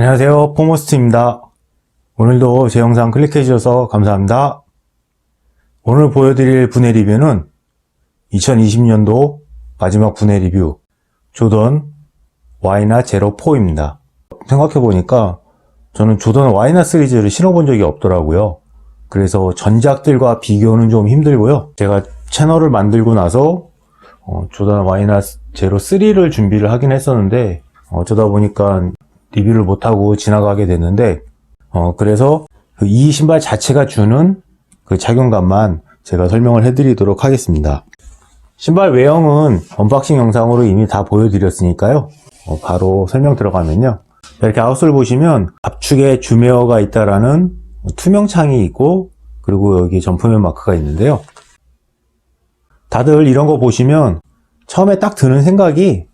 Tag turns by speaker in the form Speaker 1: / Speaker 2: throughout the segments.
Speaker 1: 안녕하세요. 포모스트입니다. 오늘도 제 영상 클릭해 주셔서 감사합니다. 오늘 보여드릴 분해 리뷰는 2020년도 마지막 분해 리뷰 조던 와이나 제로 4입니다. 생각해보니까 저는 조던 와이나 시리즈를 신어본 적이 없더라고요. 그래서 전작들과 비교는 좀 힘들고요. 제가 채널을 만들고 나서 어, 조던 와이나 제로 3를 준비를 하긴 했었는데 어쩌다 보니까 리뷰를 못하고 지나가게 됐는데 어, 그래서 그이 신발 자체가 주는 그 착용감만 제가 설명을 해드리도록 하겠습니다. 신발 외형은 언박싱 영상으로 이미 다 보여드렸으니까요. 어, 바로 설명 들어가면요. 이렇게 아웃솔 보시면 압축에 주메어가 있다라는 투명 창이 있고 그리고 여기 점프면 마크가 있는데요. 다들 이런 거 보시면 처음에 딱 드는 생각이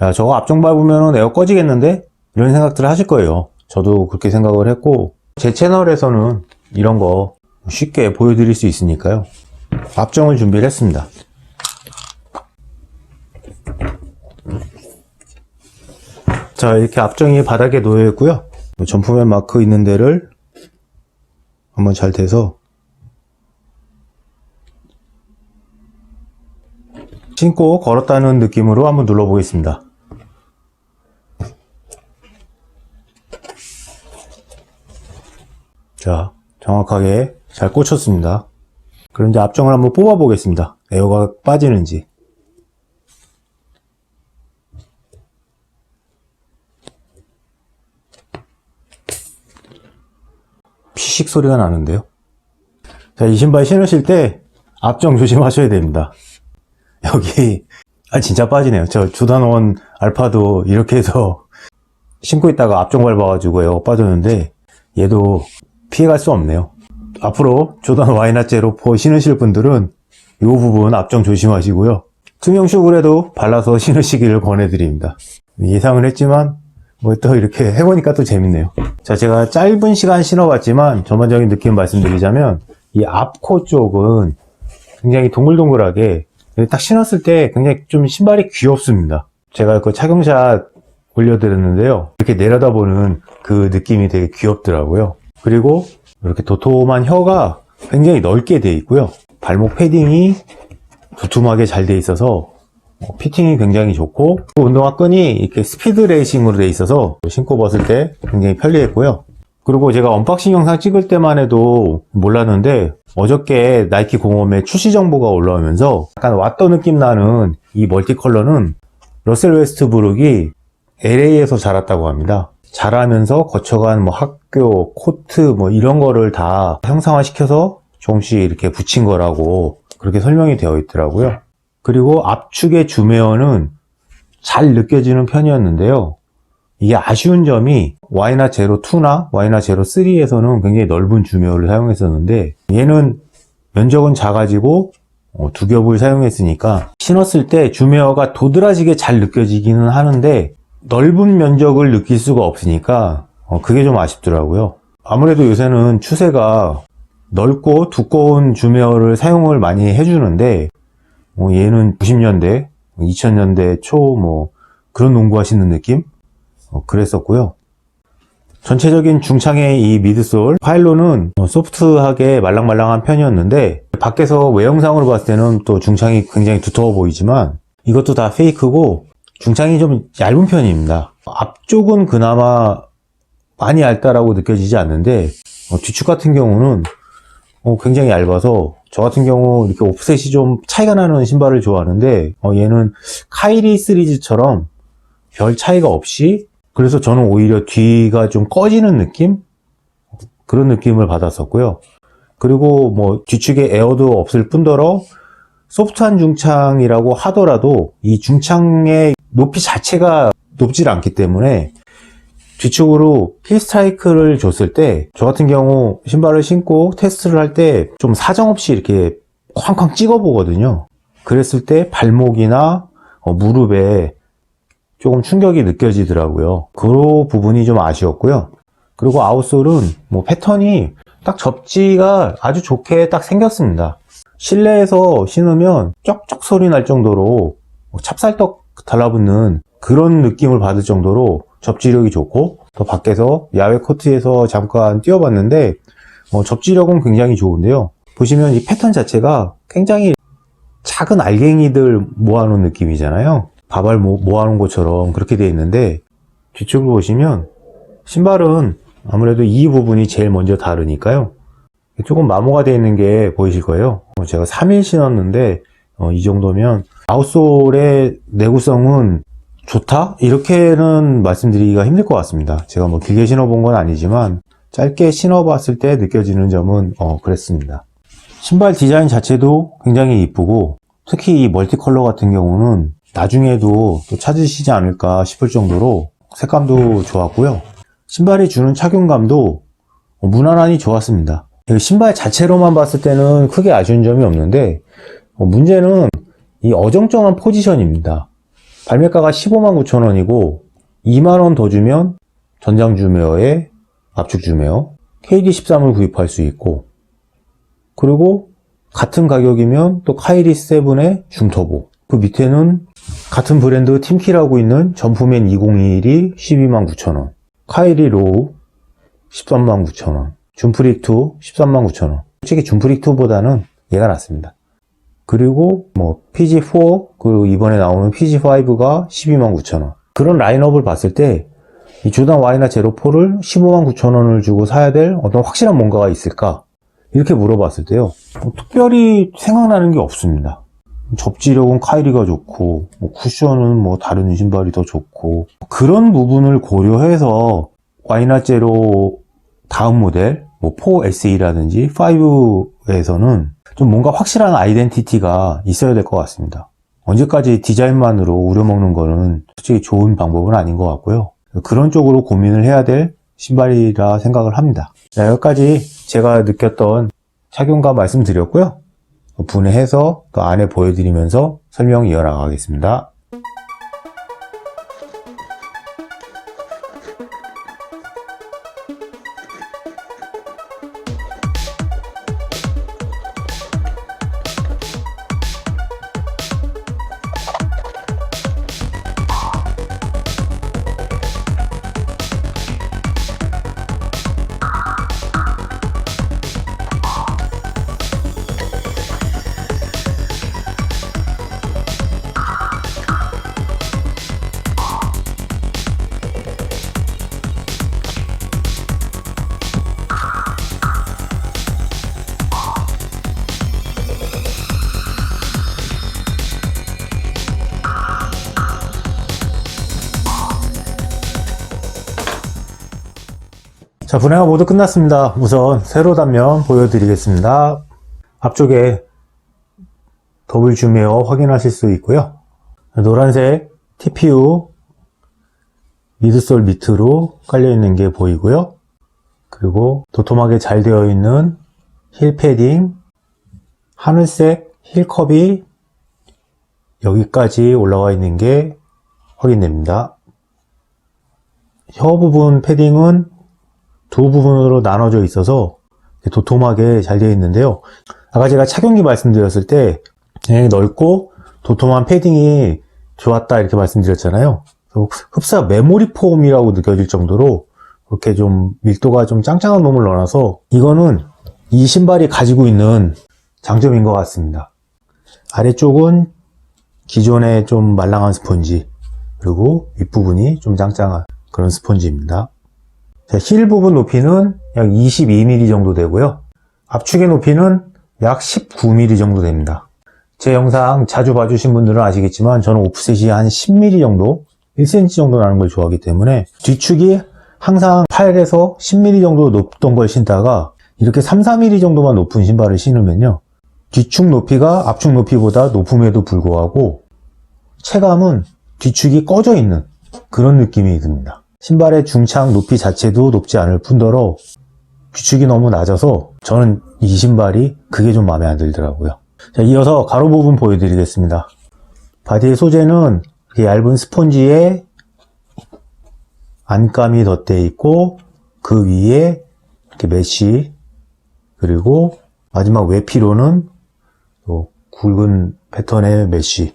Speaker 1: 야 저거 앞정 밟으면 에어 꺼지겠는데? 이런 생각들을 하실 거예요. 저도 그렇게 생각을 했고 제 채널에서는 이런 거 쉽게 보여드릴 수 있으니까요. 앞정을 준비를 했습니다. 자 이렇게 앞정이 바닥에 놓여 있고요. 점프맨 마크 있는 데를 한번 잘 대서 신고 걸었다는 느낌으로 한번 눌러 보겠습니다. 자, 정확하게 잘 꽂혔습니다. 그럼 이제 앞정을 한번 뽑아 보겠습니다. 에어가 빠지는지. 피식 소리가 나는데요. 자, 이 신발 신으실 때 앞정 조심하셔야 됩니다. 여기, 아, 진짜 빠지네요. 저 주단원 알파도 이렇게 해서 신고 있다가 앞정 밟아가지고 에어가 빠졌는데 얘도 피해갈 수 없네요. 앞으로 조던 와이나 제로 4 신으실 분들은 이 부분 앞정 조심하시고요. 투명 슈그레도 발라서 신으시기를 권해드립니다. 예상은 했지만 뭐 또 이렇게 해보니까 또 재밌네요. 자, 제가 짧은 시간 신어봤지만 전반적인 느낌 말씀드리자면 이 앞코 쪽은 굉장히 동글동글하게 딱 신었을 때 굉장히 좀 신발이 귀엽습니다. 제가 그 착용샷 올려드렸는데요. 이렇게 내려다보는 그 느낌이 되게 귀엽더라고요. 그리고 이렇게 도톰한 혀가 굉장히 넓게 되어 있고요. 발목 패딩이 두툼하게 잘 되어 있어서 어, 피팅이 굉장히 좋고 또 운동화 끈이 이렇게 스피드 레이싱으로 되어 있어서 신고 벗을 때 굉장히 편리했고요. 그리고 제가 언박싱 영상 찍을 때만 해도 몰랐는데 어저께 나이키 공홈에 출시 정보가 올라오면서 약간 왓더 느낌 나는 이 멀티 컬러는 러셀 웨스트브룩이 LA에서 자랐다고 합니다. 자라면서 거쳐간 뭐 학교, 코트 뭐 이런 거를 다 형상화 시켜서 조금씩 이렇게 붙인 거라고 그렇게 설명이 되어 있더라고요. 그리고 압축의 주메어는 잘 느껴지는 편이었는데요. 이게 아쉬운 점이 와이나 제로 2나 와이나 제로 3에서는 굉장히 넓은 주메어를 사용했었는데 얘는 면적은 작아지고 어, 두 겹을 사용했으니까 신었을 때 주메어가 도드라지게 잘 느껴지기는 하는데 넓은 면적을 느낄 수가 없으니까 어, 그게 좀 아쉽더라고요. 아무래도 요새는 추세가 넓고 두꺼운 주메어를 사용을 많이 해주는데 어, 얘는 90년대, 2000년대 초 뭐 그런 농구 하시는 느낌? 어, 그랬었고요. 전체적인 중창의 이 미드솔 파일로는 어, 소프트하게 말랑말랑한 편이었는데 밖에서 외형상으로 봤을 때는 또 중창이 굉장히 두터워 보이지만 이것도 다 페이크고 중창이 좀 얇은 편입니다. 앞쪽은 그나마 많이 얇다라고 느껴지지 않는데 어, 뒤축 같은 경우는 어, 굉장히 얇아서 저 같은 경우 이렇게 오프셋이 좀 차이가 나는 신발을 좋아하는데 어, 얘는 카이리 시리즈처럼 별 차이가 없이 그래서 저는 오히려 뒤가 좀 꺼지는 느낌? 그런 느낌을 받았었고요. 그리고 뭐 뒤축에 에어도 없을 뿐더러 소프트한 중창이라고 하더라도 이 중창의 높이 자체가 높질 않기 때문에 뒤축으로 힐 스트라이크를 줬을 때 저 같은 경우 신발을 신고 테스트를 할 때 좀 사정없이 이렇게 쾅쾅 찍어 보거든요. 그랬을 때 발목이나 어, 무릎에 조금 충격이 느껴지더라고요. 그 부분이 좀 아쉬웠고요. 그리고 아웃솔은 뭐 패턴이 딱 접지가 아주 좋게 딱 생겼습니다. 실내에서 신으면 쩍쩍 소리 날 정도로 뭐 찹쌀떡 달라붙는 그런 느낌을 받을 정도로 접지력이 좋고 더 밖에서 야외 코트에서 잠깐 뛰어봤는데 어, 접지력은 굉장히 좋은데요. 보시면 이 패턴 자체가 굉장히 작은 알갱이들 모아놓은 느낌이잖아요. 밥알 모, 모아놓은 것처럼 그렇게 되어 있는데 뒤쪽을 보시면 신발은 아무래도 이 부분이 제일 먼저 다르니까요. 조금 마모가 되어 있는 게 보이실 거예요. 어, 제가 3일 신었는데 어, 이 정도면 아웃솔의 내구성은 좋다? 이렇게는 말씀드리기가 힘들 것 같습니다. 제가 뭐 길게 신어본 건 아니지만 짧게 신어봤을 때 느껴지는 점은 어, 그랬습니다. 신발 디자인 자체도 굉장히 이쁘고 특히 이 멀티컬러 같은 경우는 나중에도 또 찾으시지 않을까 싶을 정도로 색감도 좋았고요. 신발이 주는 착용감도 무난하니 좋았습니다. 신발 자체로만 봤을 때는 크게 아쉬운 점이 없는데 어, 문제는 이 어정쩡한 포지션입니다. 발매가가 15만 9천 원이고 2만 원 더 주면 전장 주메어에 압축 주메어 KD13을 구입할 수 있고 그리고 같은 가격이면 또 카이리 7의 중터보. 그 밑에는 같은 브랜드 팀키라고 있는 점프맨 2021이 12만 9천 원 카이리 로우 13만 9천 원 준프릭 2 13만 9천 원. 솔직히 준프릭 2보다는 얘가 낫습니다 그리고 뭐 PG4 그리고 이번에 나오는 PG5가 12만 9천 원. 그런 라인업을 봤을 때 이 조단 Y나 제로4를 15만 9천 원을 주고 사야 될 어떤 확실한 뭔가가 있을까? 이렇게 물어봤을 때요. 뭐 특별히 생각나는 게 없습니다. 접지력은 카이리가 좋고 뭐 쿠션은 뭐 다른 신발이 더 좋고 그런 부분을 고려해서 Y나 제로 다음 모델 뭐 4SE라든지 5에서는 좀 뭔가 확실한 아이덴티티가 있어야 될 것 같습니다. 언제까지 디자인만으로 우려먹는 거는 솔직히 좋은 방법은 아닌 것 같고요. 그런 쪽으로 고민을 해야 될 신발이라 생각을 합니다. 자, 여기까지 제가 느꼈던 착용감 말씀드렸고요. 분해해서 또 안에 보여드리면서 설명 이어나가겠습니다. 자, 분해가 모두 끝났습니다. 우선 세로 단면 보여드리겠습니다. 앞쪽에 더블 줌웨어 확인하실 수 있고요. 노란색 TPU 미드솔 밑으로 깔려 있는 게 보이고요. 그리고 도톰하게 잘 되어 있는 힐 패딩, 하늘색 힐컵이 여기까지 올라와 있는 게 확인됩니다. 혀 부분 패딩은 두 부분으로 나눠져 있어서 도톰하게 잘 되어 있는데요. 아까 제가 착용기 말씀드렸을 때 굉장히 넓고 도톰한 패딩이 좋았다 이렇게 말씀드렸잖아요. 흡사 메모리 폼이라고 느껴질 정도로 그렇게 좀 밀도가 좀 짱짱한 놈을 넣어놔서 이거는 이 신발이 가지고 있는 장점인 것 같습니다. 아래쪽은 기존의 좀 말랑한 스펀지 그리고 윗부분이 좀 짱짱한 그런 스펀지입니다. 자, 힐 부분 높이는 약 22mm 정도 되고요. 압축의 높이는 약 19mm 정도 됩니다. 제 영상 자주 봐주신 분들은 아시겠지만 저는 오프셋이 한 10mm 정도, 1cm 정도 나는 걸 좋아하기 때문에 뒤축이 항상 8에서 10mm 정도 높던 걸 신다가 이렇게 3, 4mm 정도만 높은 신발을 신으면요. 뒤축 높이가 앞축 높이보다 높음에도 불구하고 체감은 뒤축이 꺼져 있는 그런 느낌이 듭니다. 신발의 중창 높이 자체도 높지 않을 뿐더러 규축이 너무 낮아서 저는 이 신발이 그게 좀 마음에 안 들더라고요. 자, 이어서 가로 부분 보여드리겠습니다. 바디의 소재는 얇은 스펀지에 안감이 덧대어 있고 그 위에 이렇게 메쉬 그리고 마지막 외피로는 또 굵은 패턴의 메쉬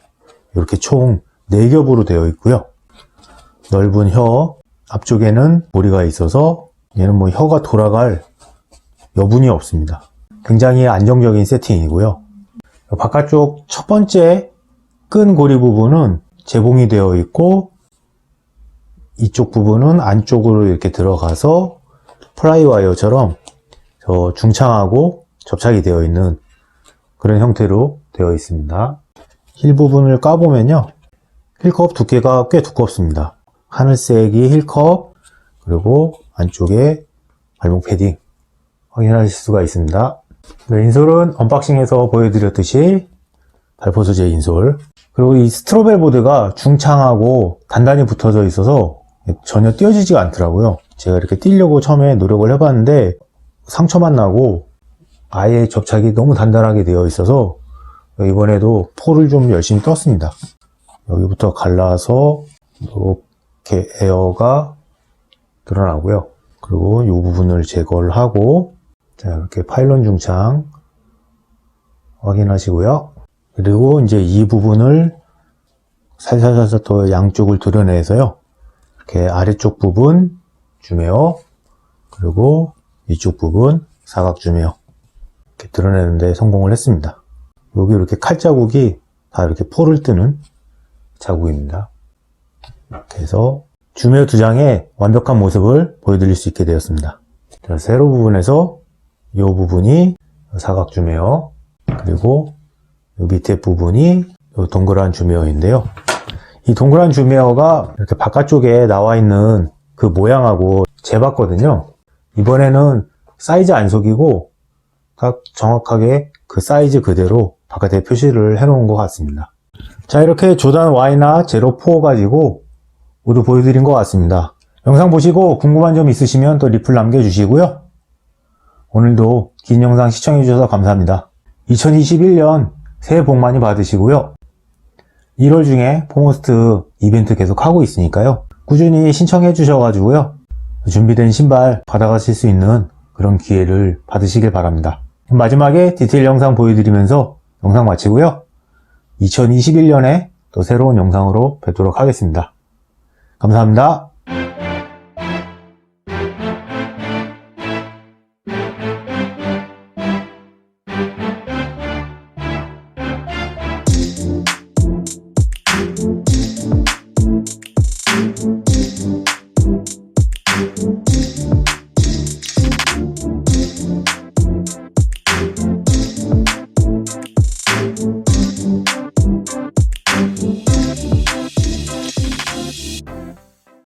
Speaker 1: 이렇게 총 4겹으로 되어 있고요. 넓은 혀 앞쪽에는 고리가 있어서 얘는 뭐 혀가 돌아갈 여분이 없습니다. 굉장히 안정적인 세팅이고요. 바깥쪽 첫 번째 끈 고리 부분은 재봉이 되어 있고 이쪽 부분은 안쪽으로 이렇게 들어가서 플라이 와이어처럼 저 중창하고 접착이 되어 있는 그런 형태로 되어 있습니다. 힐 부분을 까보면요. 힐컵 두께가 꽤 두껍습니다. 하늘색이 힐컵 그리고 안쪽에 발목 패딩 확인하실 수가 있습니다. 네, 인솔은 언박싱에서 보여드렸듯이 발포 소재 인솔 그리고 이 스트로벨 보드가 중창하고 단단히 붙어져 있어서 전혀 띄어지지가 않더라고요. 제가 이렇게 띄려고 처음에 노력을 해봤는데 상처만 나고 아예 접착이 너무 단단하게 되어 있어서 이번에도 포를 좀 열심히 떴습니다. 여기부터 갈라서 이렇게 에어가 드러나고요. 그리고 이 부분을 제거를 하고 자 이렇게 파일론 중창 확인하시고요. 그리고 이제 이 부분을 살살살살 더 양쪽을 드러내서요. 이렇게 아래쪽 부분 주메어 그리고 이쪽 부분 사각 주메어 이렇게 드러내는데 성공을 했습니다. 여기 이렇게 칼 자국이 다 이렇게 포를 뜨는 자국입니다. 해서 주메어 두 장의 완벽한 모습을 보여드릴 수 있게 되었습니다. 자, 세로 부분에서 이 부분이 사각 주메어 그리고 이 밑에 부분이 이 동그란 주메어인데요. 이 동그란 주메어가 이렇게 바깥쪽에 나와 있는 그 모양하고 재봤거든요. 이번에는 사이즈 안 속이고 딱 정확하게 그 사이즈 그대로 바깥에 표시를 해 놓은 것 같습니다. 자 이렇게 조단 Y나 제로 4 가지고 모두 보여드린 것 같습니다. 영상 보시고 궁금한 점 있으시면 또 리플 남겨주시고요. 오늘도 긴 영상 시청해주셔서 감사합니다. 2021년 새해 복 많이 받으시고요. 1월 중에 포모스트 이벤트 계속 하고 있으니까요. 꾸준히 신청해 주셔가지고요. 준비된 신발 받아가실 수 있는 그런 기회를 받으시길 바랍니다. 마지막에 디테일 영상 보여드리면서 영상 마치고요. 2021년에 또 새로운 영상으로 뵙도록 하겠습니다. 감사합니다.